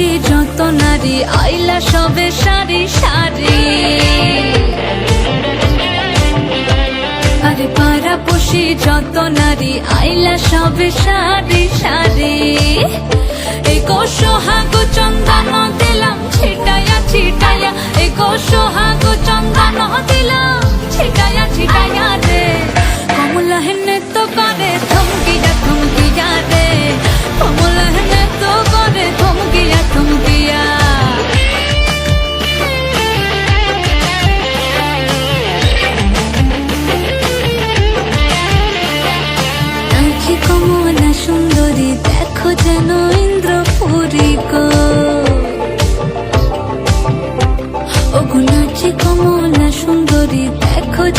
পাড়াপড়শি যত নারী, আইলা সবে সারি সারি। আরে পাড়াপড়শি যত নারী, আইলা সবে সারি সারি। গো সোহাগ চন্দন দিলাম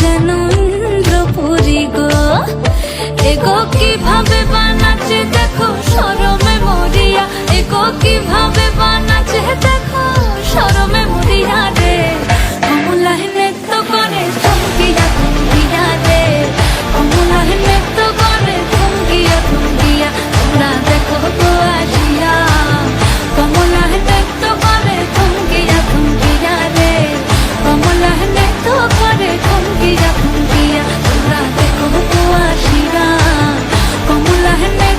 জানো ইন্দ্রপুরী গো? এগো কীভাবে বানাচ্ছে খুঙ্কিয়া খুঙ্কিয়া তোমরা দেখো তো আসিয়া কমলা হেনে